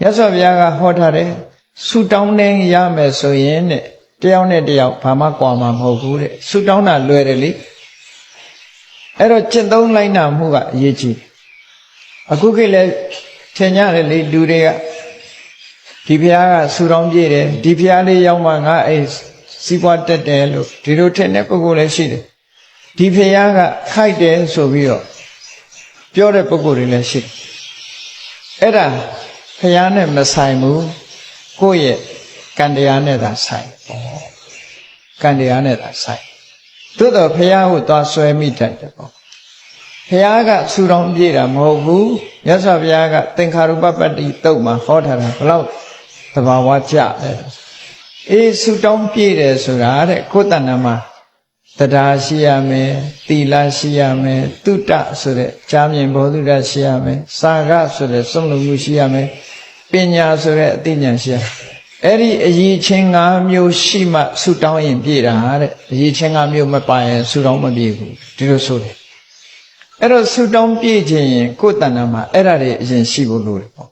မြတ်စွာဘုရားကဟောထားတယ်ဆူတောင်းနေရမယ်ဆိုရင်တဲ့တယောက်နဲ့တယောက်ဘာမှကွာမှာမဟုတ်ဘူးတဲ့ဆူတောင်းတာလွယ်တယ်လေအဲ့တော့จิตသုံးလိုက်နာမှုကအရေးကြီးတယ်အခုခေတ်လည်းထင်ကြတယ်လေလူတွေကဒီဘုရားကဆူတောင်းပြည့်တယ်ဒီဘုရားလေးရောက်မှငါအဲ့စီးပွားတက်တယ်လို့ဒီလိုထင်တဲ့ပုဂ္ဂိုလ်လည်းရှိတယ်ဒီဘုရားကခိုက်တယ်ဆိုပြီးတော့ပြောတဲ့ပုဂ္ဂိုလ်တွေလည်းရှိတယ်အဲ့ဒါ ဘုရားနဲ့မဆိုင်ဘူးကိုယ့်ရဲ့ကံတရားနဲ့သာဆိုင်ကံတရားနဲ့သာဆိုင်သို့တော့ဘုရားကိုသွားဆွဲမိတတ်တယ်ပေါ့ဘုရားကဆူတောင်းပြေးတာမဟုတ်ဘူးမြတ်စွာဘုရားကသင်္ခါရုပပတ္တိတုတ်မှာဟောထားတာဘလောက်သဘာဝကျလဲအေးဆူတောင်းပြေးတယ်ဆိုတာတဲ့ကိုယ်တဏ္ဍမှာတရားရှိရမယ်သီလရှိရမယ်တုတ္တဆိုတဲ့ကြာမြင်ဘောဓုတရှိရမယ်စာကဆိုတဲ့စုံလုံးမှုရှိရမယ် ပညာဆိုတဲ့အသိဉာဏ်ရှိရအဲ့ဒီအရေးချင်း၅မျိုးရှိမှဆူတောင်းရင်ပြည့်တာတဲ့အရေးချင်း၅မျိုးမပါရင်ဆူတောင်းမပြည့်ဘူးဒီလိုဆိုတယ်အဲ့တော့ဆူတောင်းပြည့်ခြင်းရင်ကိုယ်တဏ္ဍမှာအဲ့ဒါတွေအရင်ရှိဖို့လိုတယ်ပေါ့